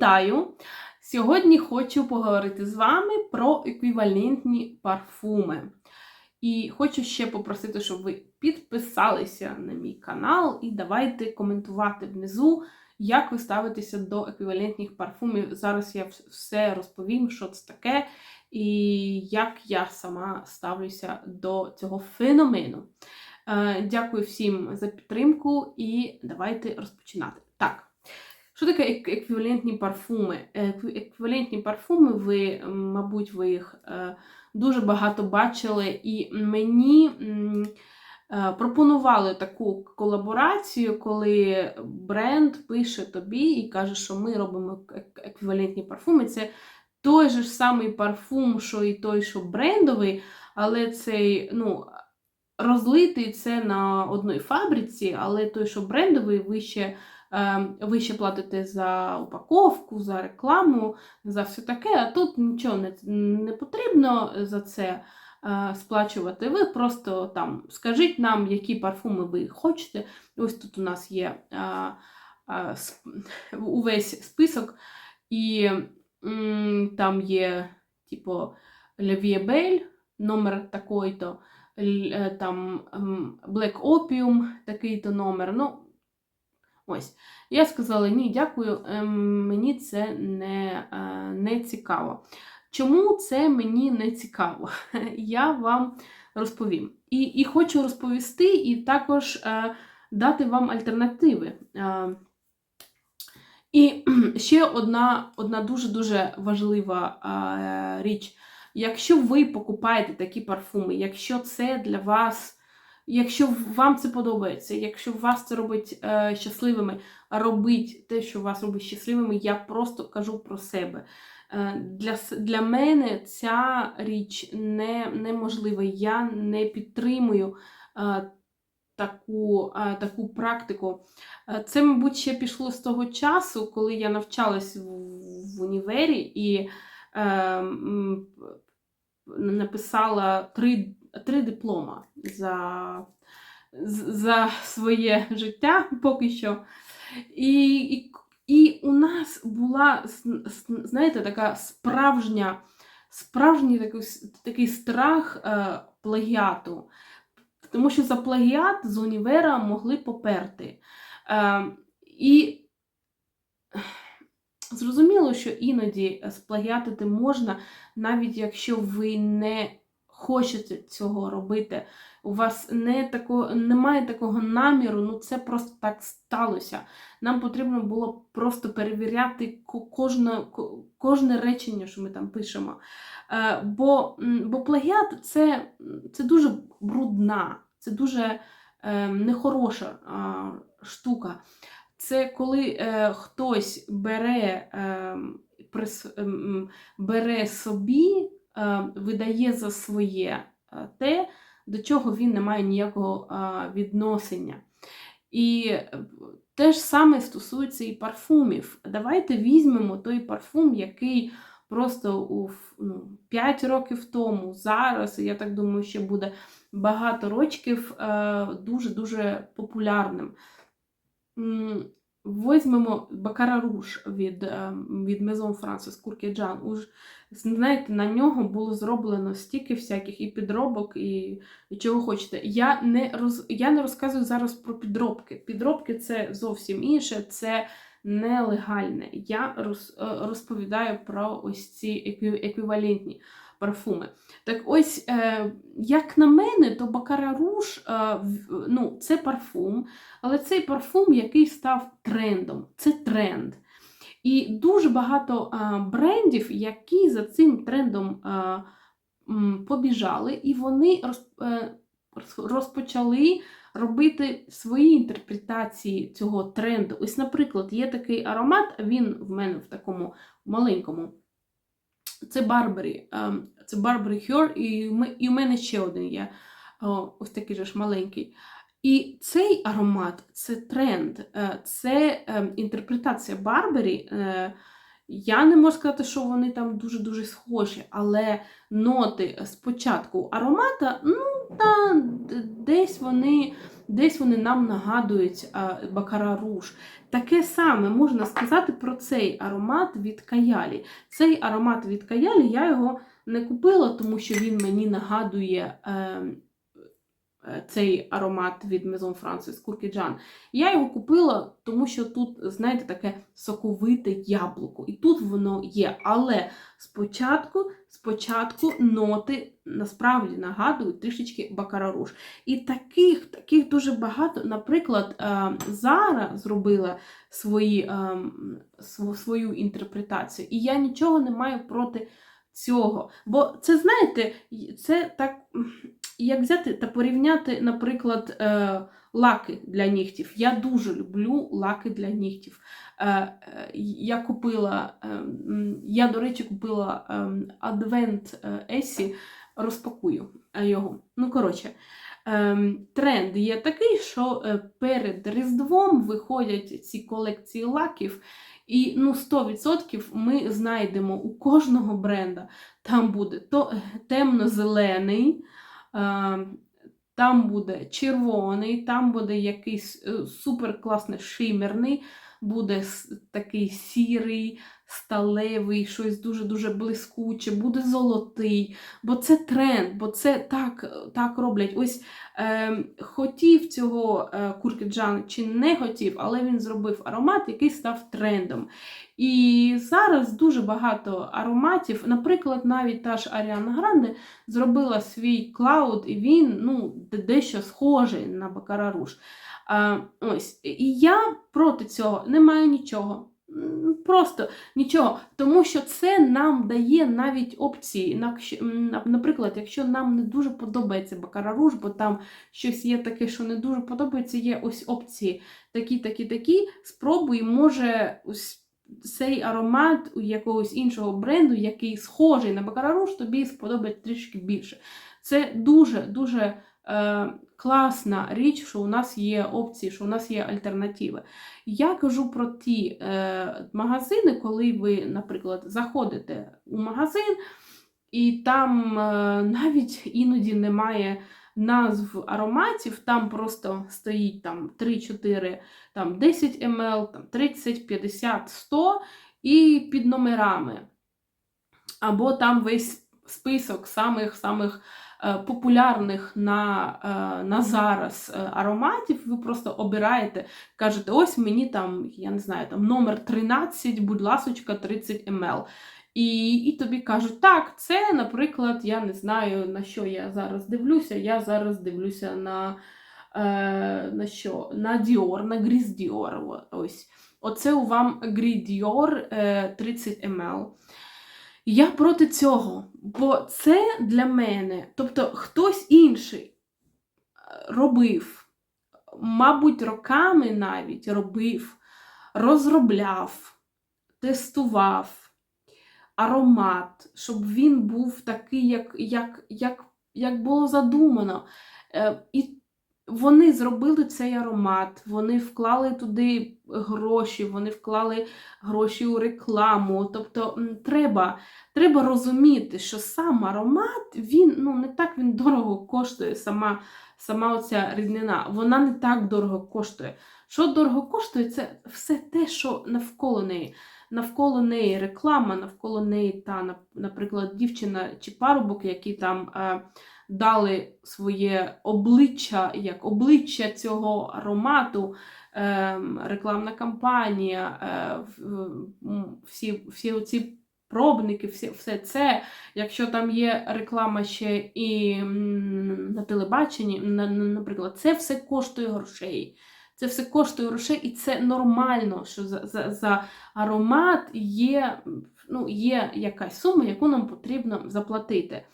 Вітаю! Сьогодні хочу поговорити з вами про еквівалентні парфуми. І хочу ще попросити, щоб ви підписалися на мій канал і давайте коментувати внизу, як ви ставитеся до еквівалентних парфумів. Зараз я все розповім, що це таке, і як я сама ставлюся до цього феномену. Е, Дякую всім за підтримку і давайте розпочинати. Так. Що таке еквівалентні парфуми? Еквівалентні парфуми, ви, мабуть, ви їх е, дуже багато бачили, і мені е, пропонували таку колаборацію, коли бренд пише тобі і каже, що ми робимо еквівалентні парфуми. Це той же ж самий парфум, що і той, що брендовий, але цей, ну. Розлитий це на одній фабриці, але той, що брендовий, ви ще Е, ви ще платите за упаковку, за рекламу, за все таке, а тут нічого не, не потрібно за це е, сплачувати. Ви просто там скажіть нам, які парфуми ви хочете. Ось тут у нас є е, е, сп- увесь список, і м, там є, типу, Le номер такий-то, е, там Black Opium, такий-то номер. Ну, Ось. Я сказала: ні, дякую, ем, мені це не, е, не цікаво. Чому це мені не цікаво? Я вам розповім. І, і хочу розповісти, і також е, дати вам альтернативи. Е, і ще одна, одна дуже-дуже важлива е, річ. Якщо ви покупаєте такі парфуми, якщо це для вас. Якщо вам це подобається, якщо вас це робить е, щасливими, робить те, що вас робить щасливими, я просто кажу про себе. Е, для, для мене ця річ не, неможлива. Я не підтримую е, таку, е, таку практику. Е, це, мабуть, ще пішло з того часу, коли я навчалась в, в універі і е, написала три три диплома за, за своє життя поки що. І, і, і у нас була, знаєте, така справжня, справжній такий, такий страх е, плагіату. Тому що за плагіат з універа могли поперти. Е, і зрозуміло, що іноді сплагіатити можна, навіть якщо ви не хочете цього робити, у вас не тако, немає такого наміру, ну це просто так сталося. Нам потрібно було просто перевіряти кожне, кожне речення, що ми там пишемо. Е, бо, бо плагіат це, це дуже брудна, це дуже е, нехороша штука. Це коли е, хтось бере, е, прис, ем, бере собі видає за своє е, те, до чого він не має ніякого е, відношення. І е, те ж саме стосується і парфумів. Давайте візьмемо той парфум, який просто у ну, 5 років тому, зараз, я так думаю, ще буде багато років е, дуже-дуже популярним. Візьмемо Бакара Руж від, е, від Maison France з Куркеджан. Знаєте, на нього було зроблено стільки всяких і підробок, і, і чого хочете. Я не, роз, я не розказую зараз про підробки. Підробки це зовсім інше, це нелегальне. Я роз, е, розповідаю про ось ці екві- еквівалентні парфуми. Так ось, е, як на мене, то Бакара Руж е, ну, це парфум, але цей парфум, який став трендом. Це тренд. І дуже багато брендів, які за цим трендом побіжали, і вони роз- е, роз- розпочали робити свої інтерпретації цього тренду. Ось, наприклад, є такий аромат, він в мене в такому маленькому. Це Барбарі. ем, Це Барбарі Хьор, і і в мене ще один є. Ось такий же ж маленький. І цей аромат це тренд, е, це е, інтерпретація Барбарі. Е, Я не можу сказати, що вони там дуже-дуже схожі, але ноти спочатку аромата, ну, та десь вони десь вони нам нагадують Бакара Руж. Таке саме можна сказати про цей аромат від Каялі. Цей аромат від Каялі я його не купила, тому що він мені нагадує. Е, цей аромат від Maison France Куркіджан. Я його купила, тому що тут, знаєте, таке соковите яблуко. І тут воно є. Але спочатку, спочатку ноти насправді нагадують трішечки бакараруш. І таких, таких дуже багато. Наприклад, е, Зара зробила свої, е, свою інтерпретацію. І я нічого не маю проти цього. Бо це, знаєте, це так, як взяти та порівняти, наприклад, е, лаки для нігтів. Я дуже люблю лаки для нігтів. Е, е, Я купила, е, я, до речі, купила Advent Есі, розпакую е, його. Ну, коротше. Ем, Тренд є такий, що е, перед Різдвом виходять ці колекції лаків, і ну, 100% ми знайдемо у кожного бренда. Там буде е, темно-зелений, е, там буде червоний, там буде якийсь е, супер класний шимерний, буде такий сірий, сталевий, щось дуже-дуже блискуче, буде золотий. Бо це тренд, бо це так, так роблять. Ось е, хотів цього е, Куркіджан чи не хотів, але він зробив аромат, який став трендом. І зараз дуже багато ароматів, наприклад, навіть та ж Аріана Гранде зробила свій клауд, і він ну, дещо схожий на Бакара Руж. Ось. І я проти цього не маю нічого. Просто нічого, тому що це нам дає навіть опції. Наприклад, якщо нам не дуже подобається Бакара Руж, бо там щось є таке, що не дуже подобається, є ось опції такі, такі, такі. Спробуй, може, ось цей аромат у якогось іншого бренду, який схожий на Бакара Руж, тобі сподобається трішки більше. Це дуже дуже е, класна річ, що у нас є опції, що у нас є альтернативи. Я кажу про ті е, магазини, коли ви, наприклад, заходите у магазин, і там е, навіть іноді немає назв ароматів, там просто стоїть там 3-4, там 10 мл, там 30, 50, 100 і під номерами. Або там весь список самих-самих е, популярних на, е, на зараз е, ароматів. Ви просто обираєте, кажете, ось мені там, я не знаю, там номер 13, будь ласочка, 30 мл. І, і тобі кажуть, так, це, наприклад, я не знаю, на що я зараз дивлюся. Я зараз дивлюся на, е, на що? На Dior, на Gris Dior. Ось. Оце у вам Gris Dior е, 30 мл. Я проти цього, бо це для мене, тобто хтось інший е, робив, мабуть, роками навіть робив, розробляв, тестував аромат, щоб він був такий, як, як, як, як було задумано. Е, І вони зробили цей аромат, вони вклали туди гроші, вони вклали гроші у рекламу. Тобто треба, треба розуміти, що сам аромат, він ну, не так він дорого коштує, сама, сама оця ріднина, вона не так дорого коштує. Що дорого коштує, це все те, що навколо неї. Навколо неї реклама, навколо неї та, наприклад, дівчина чи парубок, які там е, дали своє обличчя, як обличчя цього аромату, ем, рекламна кампанія, е, всі, всі оці пробники, всі, все це. Якщо там є реклама ще і на телебаченні, на, на- наприклад, це все коштує грошей. Це все коштує грошей, і це нормально, що за, за, за аромат є, ну, є якась сума, яку нам потрібно заплатити.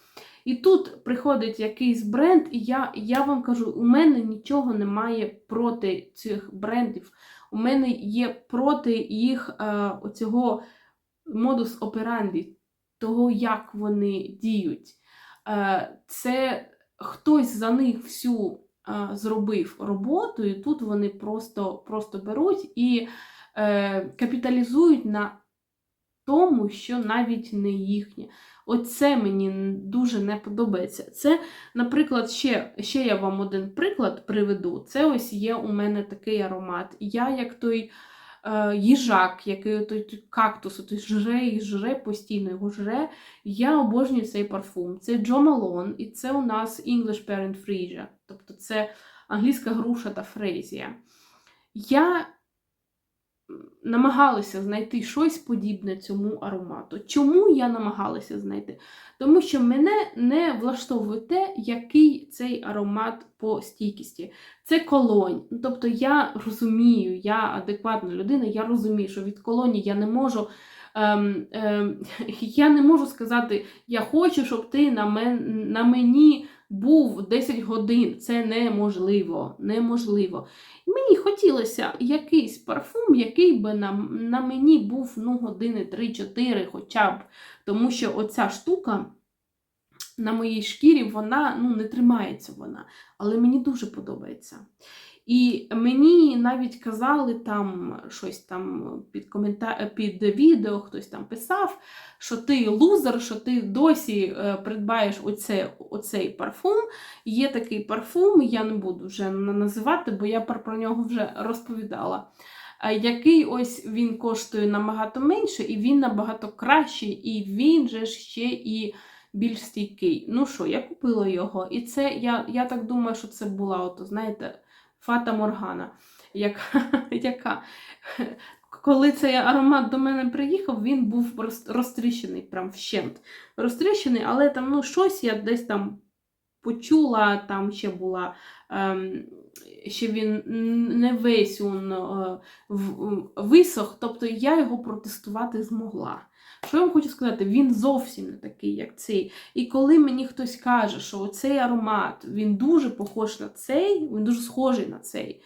І тут приходить якийсь бренд, і я, я вам кажу, у мене нічого немає проти цих брендів. У мене є проти їх е, оцього модус операнді, того, як вони діють. Е, це хтось за них всю е, зробив роботу, і тут вони просто, просто беруть і е, капіталізують на тому, що навіть не їхнє. Оце мені дуже не подобається. Це, наприклад, ще, ще я вам один приклад приведу. Це ось є у мене такий аромат. Я як той е, їжак, який той, кактус, той жре і жре, постійно його жре. Я обожнюю цей парфум. Це Джо Малон, і це у нас English Parent Freesia. Тобто це англійська груша та фрезія. Я намагалася знайти щось подібне цьому аромату. Чому я намагалася знайти? Тому що мене не влаштовує те, який цей аромат по стійкості. Це колонь. Тобто я розумію, я адекватна людина, я розумію, що від колоні я не можу. Ем, ем, я не можу сказати, я хочу, щоб ти на, мен, на мені був 10 годин. Це неможливо. неможливо. Мені хотілося якийсь парфум, який би на, на мені був ну, години 3-4 хоча б. Тому що оця штука на моїй шкірі, вона ну, не тримається вона. Але мені дуже подобається. І мені навіть казали там щось там під комента... під відео, хтось там писав, що ти лузер, що ти досі е, придбаєш оце, оцей парфум. Є такий парфум, я не буду вже називати, бо я про нього вже розповідала. Який ось він коштує набагато менше, і він набагато кращий, і він же ще і більш стійкий. Ну що, я купила його, і це я, я так думаю, що це була, ото, знаєте, Фата Моргана, яка, яка коли цей аромат до мене приїхав, він був роз- розтріщений, прям вщент. Розтріщений, але там ну, щось я десь там почула, там ще була. Ем, ще він не весь он, е, висох, тобто я його протестувати змогла. Що я вам хочу сказати, він зовсім не такий, як цей. І коли мені хтось каже, що цей аромат він дуже похож на цей, він дуже схожий на цей.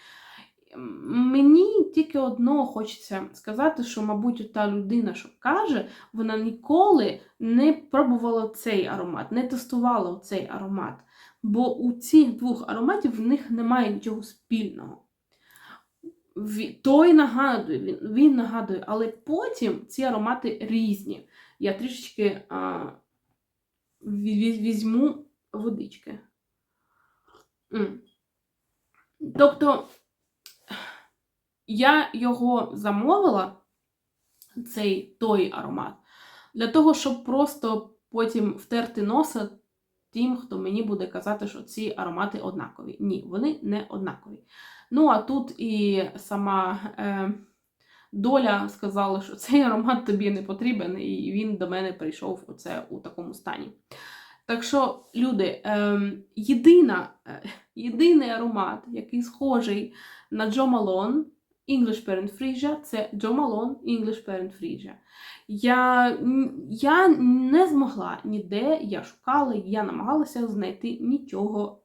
Мені тільки одного хочеться сказати, що, мабуть, та людина, що каже, вона ніколи не пробувала цей аромат, не тестувала цей аромат. Бо у цих двох ароматів в них немає нічого спільного. Той нагадує, він, він нагадує, але потім ці аромати різні. Я трішечки а, ві- ві- візьму водички. М. Тобто я його замовила, цей той аромат, для того, щоб просто потім втерти носа тим, хто мені буде казати, що ці аромати однакові. Ні, вони не однакові. Ну, а тут і сама е, доля сказала, що цей аромат тобі не потрібен, і він до мене прийшов оце у такому стані. Так що, люди, е, єдина, е, єдиний аромат, який схожий на Джо Малон, English Parent Freesia, це Джо Малон English Parent Freesia. Я, я не змогла ніде, я шукала, я намагалася знайти нічого,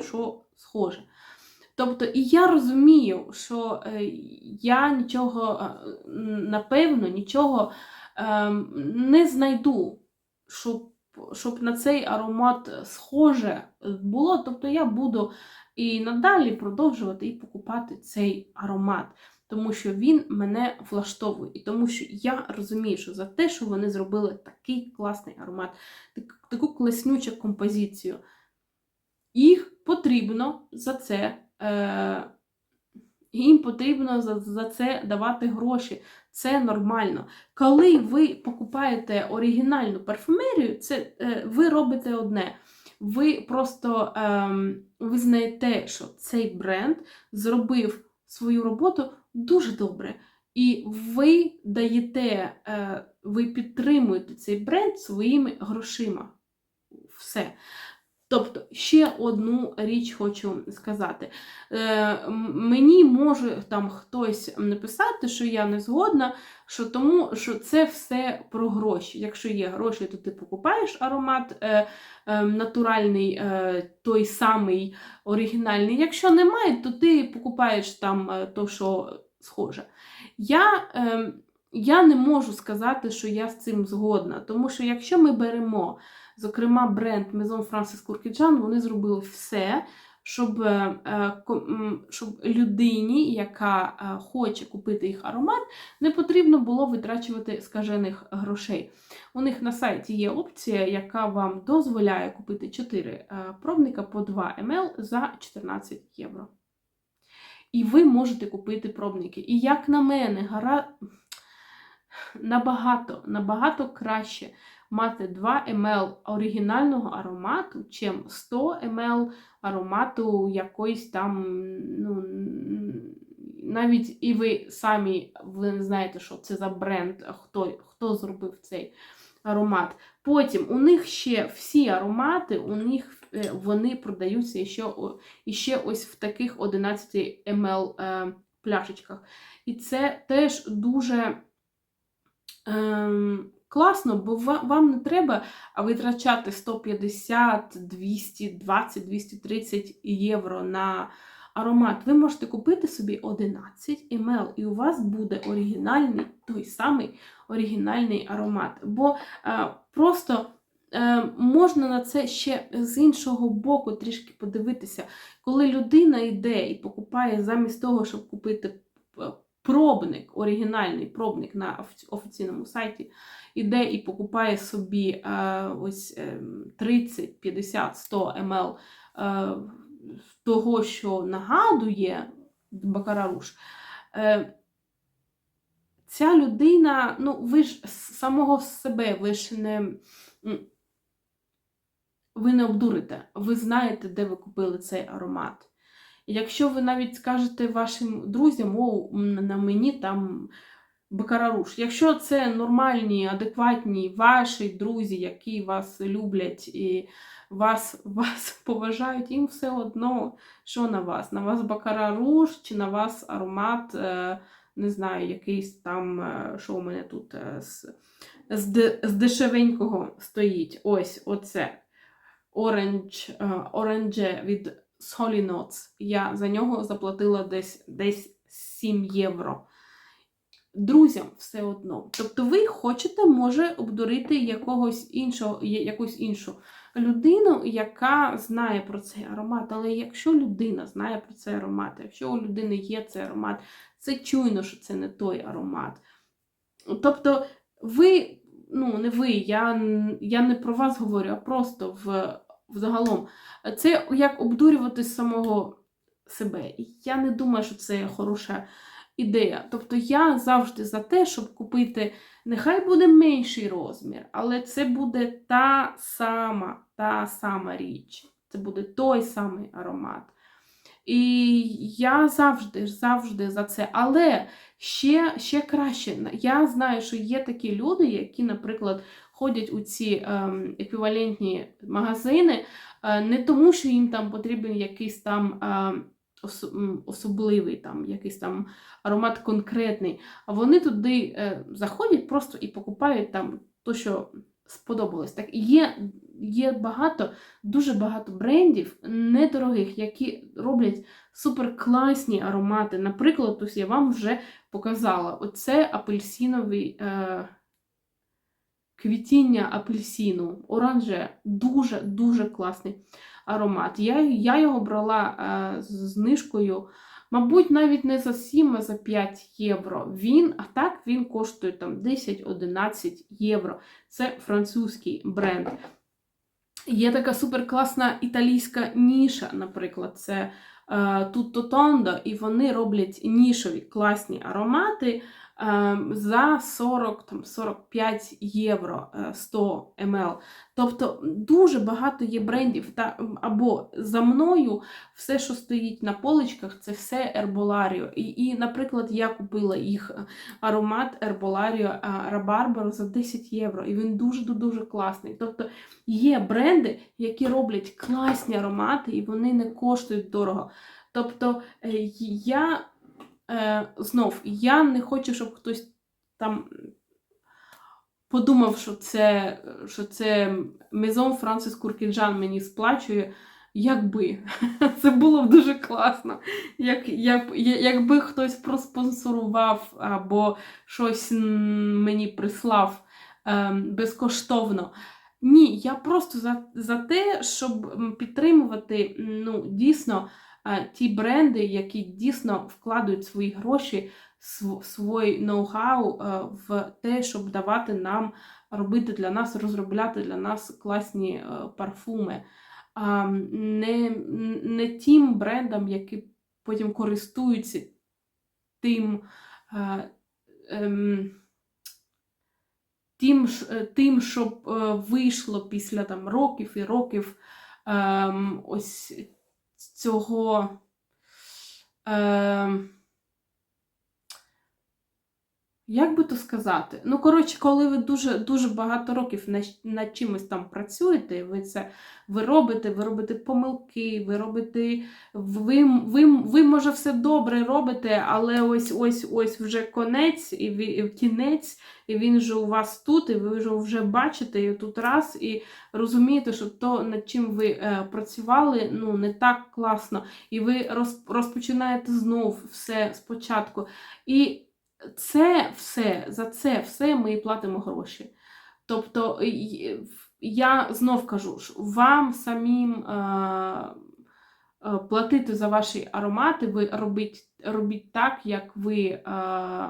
що схоже. Тобто, і я розумію, що е, я нічого, е, напевно, нічого е, не знайду, щоб, щоб на цей аромат схоже було. Тобто я буду і надалі продовжувати і покупати цей аромат. Тому що він мене влаштовує, і тому що я розумію, що за те, що вони зробили такий класний аромат, таку класнючу композицію, їх потрібно за це. Е- їм потрібно за, за це давати гроші. Це нормально. Коли ви покупаєте оригінальну парфумерію, це е, ви робите одне. Ви просто ем, визнаєте, що цей бренд зробив свою роботу дуже добре. І ви даєте, е, ви підтримуєте цей бренд своїми грошима. Все. Тобто, ще одну річ хочу сказати. Е, мені може там хтось написати, що я не згодна, що тому що це все про гроші. Якщо є гроші, то ти покупаєш аромат е, е, натуральний, е, той самий оригінальний. Якщо немає, то ти покупаєш там е, то, що схоже. Я, е, я не можу сказати, що я з цим згодна, тому що якщо ми беремо, зокрема, бренд Maison Francis Courkidjan, вони зробили все, щоб, е, е, щоб людині, яка е, хоче купити їх аромат, не потрібно було витрачувати скажених грошей. У них на сайті є опція, яка вам дозволяє купити 4 е, пробника по 2 мл за 14 євро. І ви можете купити пробники. І як на мене, гара... набагато, набагато краще мати 2 мл оригінального аромату, чим 100 мл аромату якоїсь там, ну, навіть і ви самі ви не знаєте, що це за бренд, хто, хто зробив цей аромат. Потім у них ще всі аромати, у них е, вони продаються ще, іще ось в таких 11 мл е, пляшечках. І це теж дуже ем, класно, бо вам не треба витрачати 150, 220, 230 євро на аромат. Ви можете купити собі 11 мл, і у вас буде оригінальний, той самий оригінальний аромат. Бо е, просто е, можна на це ще з іншого боку трішки подивитися. Коли людина йде і покупає замість того, щоб купити е, пробник, оригінальний пробник на офіційному сайті, іде і покупає собі е, ось е, 30, 50, 100 мл того, що нагадує Бакараруш, е, ця людина, ну, ви ж самого себе, ви ж не. Ви не обдурите, ви знаєте, де ви купили цей аромат. Якщо ви навіть скажете вашим друзям, о, на мені там Бакараруш. Якщо це нормальні, адекватні ваші друзі, які вас люблять і вас, вас поважають, їм все одно, що на вас? На вас Бакараруш чи на вас аромат, е, не знаю, якийсь там, е, що у мене тут е, з, з, з дешевенького стоїть. Ось оце. Оранж, оранже від Solly Notes. Я за нього заплатила десь, десь 7 євро друзям все одно. Тобто ви хочете, може, обдурити якогось іншого, якусь іншу людину, яка знає про цей аромат. Але якщо людина знає про цей аромат, якщо у людини є цей аромат, це чуйно, що це не той аромат. Тобто, ви, ну, не ви, я, я не про вас говорю, а просто в, взагалом. Це як обдурювати самого себе. Я не думаю, що це хороша ідея. Тобто я завжди за те, щоб купити, нехай буде менший розмір, але це буде та сама, та сама річ. Це буде той самий аромат. І я завжди, завжди за це. Але ще, ще краще. Я знаю, що є такі люди, які, наприклад, ходять у ці ем, еквівалентні магазини, е, не тому, що їм там потрібен якийсь там. м, особливий там якийсь там аромат конкретний. А вони туди е, заходять просто і покупають там то, що сподобалось. Так є, є багато, дуже багато брендів недорогих, які роблять суперкласні аромати. Наприклад, ось я вам вже показала: оце апельсиновий. Е, Квітіння апельсину, оранже, дуже-дуже класний аромат. Я, я його брала е, з знижкою, мабуть, навіть не за 7, а за 5 євро. Він, а так він коштує там 10-11 євро. Це французький бренд. Є така суперкласна італійська ніша, наприклад, це е, Tutto Tondo, і вони роблять нішові класні аромати е, за 40, там, 45 євро е, 100 мл. Тобто дуже багато є брендів. Та, або за мною все, що стоїть на поличках, це все Ерболаріо. І, і наприклад, я купила їх е, аромат Ерболаріо Рабарбаро за 10 євро. І він дуже-дуже класний. Тобто є бренди, які роблять класні аромати, і вони не коштують дорого. Тобто е, я е, знов я не хочу, щоб хтось там подумав, що це, що це Мезон Франсис Куркінджан мені сплачує. Якби це було б дуже класно. Як, як, якби хтось проспонсорував або щось мені прислав ем, безкоштовно. Ні, я просто за, за те, щоб підтримувати ну, дійсно е, ті бренди, які дійсно вкладають свої гроші, св- свій ноу-хау е, в те, щоб давати нам робити для нас, розробляти для нас класні е, парфуми. Не, не тим брендам, які потім користуються тим. е, ем, тим, тим, щоб вийшло після там, років і років ем, ось цього. Ем, як би то сказати? Ну, коротше, коли ви дуже дуже багато років над, чимось там працюєте, ви це ви робите, ви робите помилки, ви робите, ви, ви, ви може все добре робите, але ось ось ось вже конець і кінець, і він же у вас тут, і ви вже, вже бачите і тут раз, і розумієте, що то, над чим ви е, працювали, ну не так класно, і ви роз, розпочинаєте знов все спочатку. І це все, за це все ми платимо гроші. Тобто, я знов кажу, вам самим е, е, платити за ваші аромати, ви робіть, робіть так, як ви, е,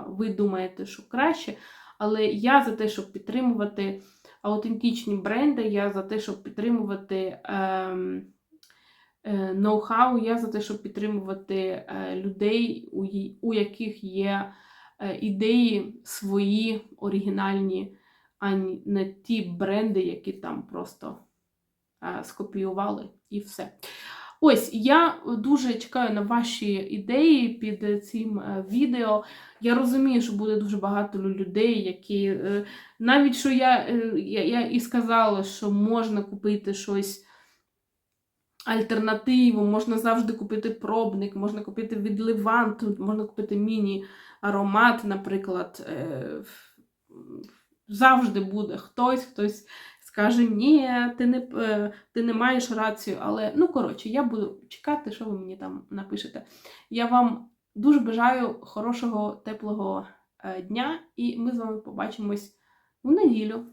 ви думаєте, що краще. Але я за те, щоб підтримувати аутентичні бренди, я за те, щоб підтримувати ем, ноу-хау, я за те, щоб підтримувати людей, у, яких є ідеї свої оригінальні, а не ті бренди, які там просто е, скопіювали і все. Ось я дуже чекаю на ваші ідеї під цим е, відео. Я розумію, що буде дуже багато людей, які е, навіть що я, е, я, я і сказала, що можна купити щось альтернативу, можна завжди купити пробник, можна купити від Леванту, можна купити міні-аромат, наприклад. Е, Завжди буде хтось, хтось скаже, ні, ти не, е, ти не маєш рацію. Але, ну, коротше, я буду чекати, що ви мені там напишете. Я вам дуже бажаю хорошого, теплого е, дня, і ми з вами побачимось в неділю.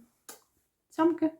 Цямки!